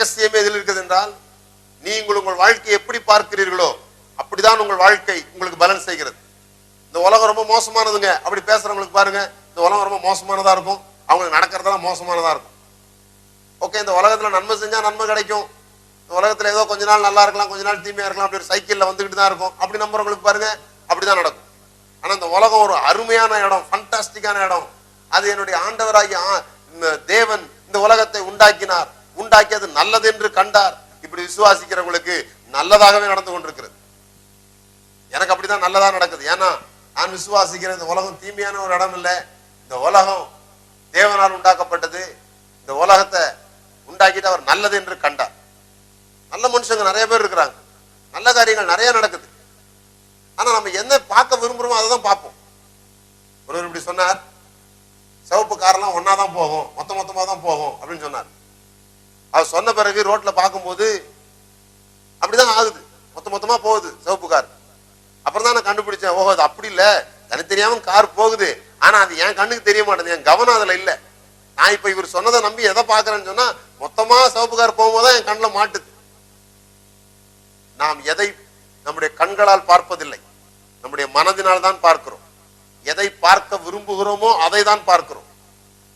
ரகசியமே எதில் இருக்குது என்றால் நீங்கள் உங்கள் வாழ்க்கையை எப்படி பார்க்கிறீர்களோ அப்படிதான் உங்கள் வாழ்க்கை உங்களுக்கு பலன் செய்கிறது. இந்த உலகம் ரொம்ப மோசமானதுங்க. அப்படி பேசுறவங்களுக்கு பாருங்க இந்த உலகம் ரொம்ப மோசமானதா இருக்கும். அவங்களுக்கு நடக்கிறதெல்லாம் மோசமானதா இருக்கும். ஓகே இந்த உலகத்துல நன்மை செஞ்சா நன்மை கிடைக்கும். இந்த உலகத்துல ஏதோ கொஞ்ச நாள் நல்லா இருக்கலாம் கொஞ்ச நாள் தீமையா இருக்கலாம் அப்படி ஒரு சைக்கிள்ல வந்துகிட்டு தான் இருக்கும். அப்படி நம்புறவங்களுக்கு பாருங்க அப்படிதான் நடக்கும். ஆனா இந்த உலகம் ஒரு அருமையான இடம் ஃபண்டாஸ்டிக்கான இடம். அது என்னுடைய ஆண்டவராகிய இந்த தேவன் இந்த உலகத்தை உண்டாக்கினார். உண்டாக்கி அது நல்லது என்று கண்டார். இப்படி விசுவாசிக்கிறவங்களுக்கு நல்லதாகவே நடந்து கொண்டிருக்கிறது. எனக்கு அப்படிதான் நல்லதா நடக்குது. ஏன்னா நான் விசுவாசிக்கிறேன். இந்த உலகம் தீமையான ஒரு இடம் இல்லை. இந்த உலகம் தேவனால் உண்டாக்கப்பட்டது. இந்த உலகத்தை உண்டாக்கிட்டு அவர் நல்லது என்று கண்டார். நல்ல மனுஷங்க நிறைய பேர் இருக்கிறாங்க. நல்ல காரியங்கள் நிறைய நடக்குது. ஆனா நம்ம என்ன பார்க்க விரும்புறோமோ அதை தான் பார்ப்போம். ஒருவர் இப்படி சொன்னார். சிவப்பு காரெல்லாம் ஒன்னா தான் போகும். மொத்த மொத்தமா தான் போகும். அப்படின்னு சொன்னார். அவர் சொன்ன பிறகு ரோட்ல பார்க்கும்போது அப்படிதான் ஆகுது. மொத்த மொத்தமா போகுது சிவப்பு கார். அப்புறம் தான் நான் கண்டுபிடிச்சேன் ஓஹோ அது அப்படி இல்ல. எனக்கு தெரியாம கார் போகுது. ஆனா அது என் கண்ணுக்கு தெரிய மாட்டேது என் கவனம் அதுல இல்ல. நான் இப்ப இவர் சொன்னதை நம்பி எதை பாக்குறேன்னு சொன்னா மொத்தமா சிவப்பு கார் போகும்போது தான் என் கண்ணில் மாட்டுது. நாம் எதை நம்முடைய கண்களால் பார்ப்பதில்லை. நம்முடைய மனதினால் தான் பார்க்கிறோம். எதை பார்க்க விரும்புகிறோமோ அதை தான் பார்க்கிறோம்.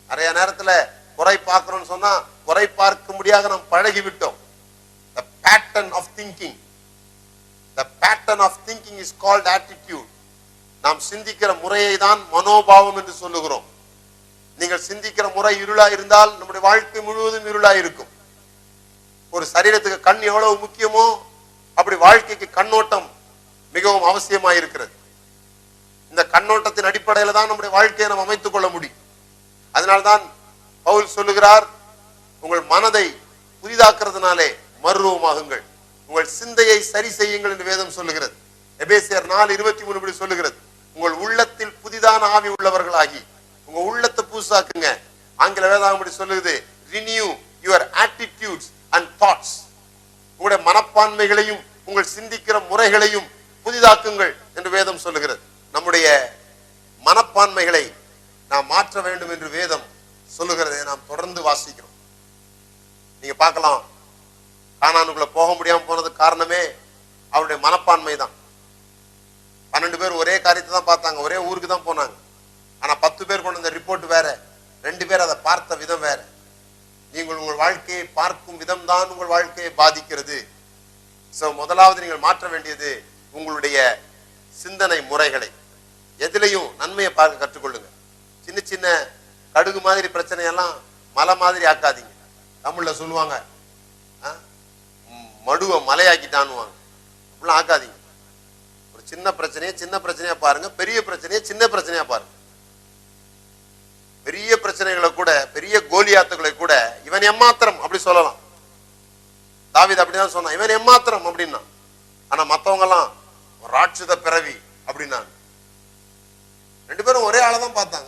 நிறைய நேரத்துல குறை பார்க்கிறோம்னு சொன்னா குறை பார்க்க முடியாத நாம் பழகி விட்டோம் pattern of thinking the pattern of thinking is called called நாம் சிந்திக்கிற முறையை தான் மனோபாவம் என்று சொல்லுகிறோம். நீங்கள் சிந்திக்கிற முறை இருளா இருந்தால் நம்முடைய வாழ்க்கை முழுவதும் இருளா இருக்கும் ஒரு சரீரத்துக்கு கண் எவ்வளவு முக்கியமோ அப்படி வாழ்க்கைக்கு கண்ணோட்டம் மிகவும் அவசியமாயிருக்கிறது. இந்த கண்ணோட்டத்தின் அடிப்படையில தான் நம்முடைய வாழ்க்கையை நாம் அமைத்துக் கொள்ள முடியும். அதனால்தான் பவுல் சொல்லுகிறார் உங்கள் மனதை புதிதாக்குறதுனாலே மறுரூபமாகுங்கள். உங்கள் சிந்தையை சரி செய்யுங்கள் என்று வேதம் சொல்லுகிறது. எபேசியர் நாலு இருபத்தி மூணு இப்படி சொல்லுகிறது. உங்கள் உள்ளத்தில் புதிதான ஆவி உள்ளவர்களாகி உங்க உள்ளத்தை புதுசாக்குங்க. ஆங்கில வேதாகம் இப்படி சொல்லுகிறது. Renew your attitudes and thoughts உங்களுடைய மனப்பான்மைகளையும் உங்கள் சிந்திக்கிற முறைகளையும் புதிதாக்குங்கள் என்று வேதம் சொல்லுகிறது. நம்முடைய மனப்பான்மைகளை நாம் மாற்ற வேண்டும் என்று வேதம் சொல்லுகிறதை நாம் தொடர்ந்து வாசிக்கிறோம். நீங்க பார்க்கலாம். கானானுக்குள்ள போக முடியாம போனது காரணமே அவருடைய மனப்பான்மை தான். பன்னெண்டு பேர் ஒரே காரியத்தை தான் பார்த்தாங்க. ஒரே ஊருக்கு தான் போனாங்க. ஆனா பத்து பேர் கொண்டு வந்த ரிப்போர்ட் வேற. ரெண்டு பேர் அதை பார்த்த விதம் வேற. நீங்கள் உங்கள் வாழ்க்கையை பார்க்கும் விதம் தான் உங்கள் வாழ்க்கையை பாதிக்கிறது. சோ முதலாவது நீங்கள் மாற்ற வேண்டியது உங்களுடைய சிந்தனை முறைகளை. எதிலையும் நன்மையை பார்க்க கற்றுக்கொள்ளுங்க. சின்ன சின்ன கடுகு மாதிரி பிரச்சனையெல்லாம் மலை மாதிரி ஆக்காதீங்க. தமிழ்ல சொல்லுவாங்க மடுவை மலையாக்கிட்டான்னுவாங்க. அப்படிலாம் ஆக்காதீங்க. ஒரு சின்ன பிரச்சனையை சின்ன பிரச்சனையா பாருங்க பெரிய பிரச்சனையை சின்ன பிரச்சனையா பாருங்க. பெரிய பிரச்சனைகளை கூட பெரிய கோலியாத்துக்களை கூட இவன் எம்மாத்திரம் அப்படி சொல்லலாம். தாவித அப்படிதான் சொன்னான் இவன் எம்மாத்திரம் அப்படின்னா. ஆனா மத்தவங்க எல்லாம் ராட்சத பிறவி அப்படின்னாங்க. ரெண்டு பேரும் ஒரே ஆளை தான் பார்த்தாங்க.